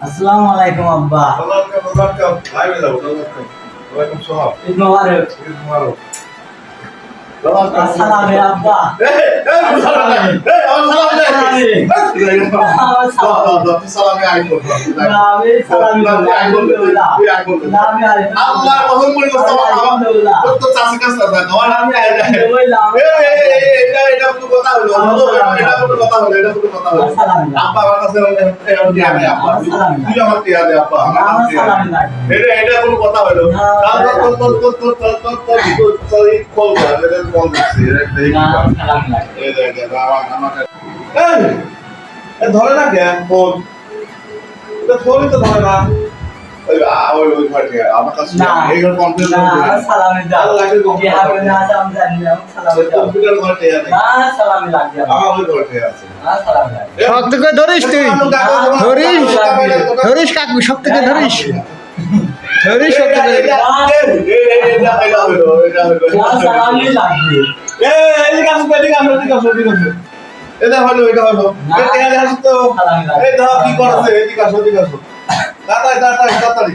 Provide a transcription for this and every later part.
আসসালামু আলাইকুম আব্বা ঈদ মোবারক ঈদ মোবারক আসসালামু আব্বা আল্লাহ কথা হলো এটা কোনো কথা হলো এটা কোনো কথা হলো আব্বা আমার কাছে এটা দিয়া আব্বা তুই আমার দিয়া দে আব্বা আমার কাছে এটা এটা কোনো কথা হলো তার তোর তোর তোর তোর তোর তোর তোর তোর তোর এই কল কর এটা কল দিছি এটা এই দেখ দেখ আমার আমাকে এই ধরে না কে ফোন এটা ফোনই তো ধরে না ওই ওই ওই আমার কাছে এই ঘর কমপ্লিট না করে দাও আল্লাহ কে কম কি হবে না আমি জানি না সালামি দাও কম্পিউটার ঘর আছে না সালামি লাগবে আমার ওই ঘর আছে না সালামি লাগবে শক্ত করে ধরিস তুই ধরিস ধরিস কাকু শক্ত করে ধরিস ধরিস শক্ত করে এটা হলো এটা হলো সালামি লাগবে এটা হলো এটা হলো এটা তো এই দাও কি করছে এদিকে আসো এদিকে আসো তাড়াতাড়ি তাড়াতাড়ি তাড়াতাড়ি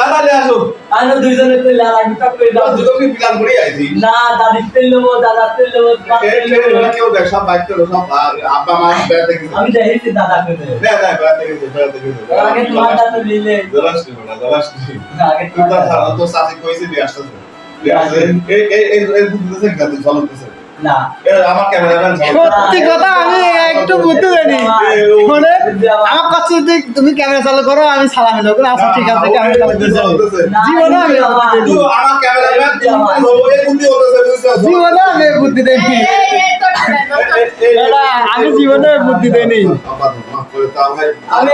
না তাহলে আসো আনো দুইজনে তেল আর আমি তাক করে দাও দুটো কি প্ল্যান করে আইছি না দাদি তেল লব দাদা তেল লব কেউ দেখ সব বাইক তেল সব আব্বা মা বেড়াতে গেছে আমি যাইছি দাদা কে না না বেড়াতে গেছে বেড়াতে গেছে আগে তোমার দাদা নিলে দলাস নি বড় দলাস নি আগে তোমার দাদা তো সাথে কইছে দি আসছে এই এই এই বুঝতেছে না চলতেছে সত্যি কথা আমি একটু বুঝতে তুমি ঠিক আছে জীবনে বুদ্ধি দেখিনি আমি জীবনে বুদ্ধি দেয়নি আমি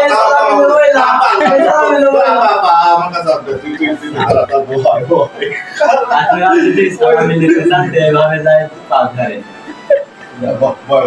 आज में आप जिथे इसका मिलने के साथ वापस आए तो काम करें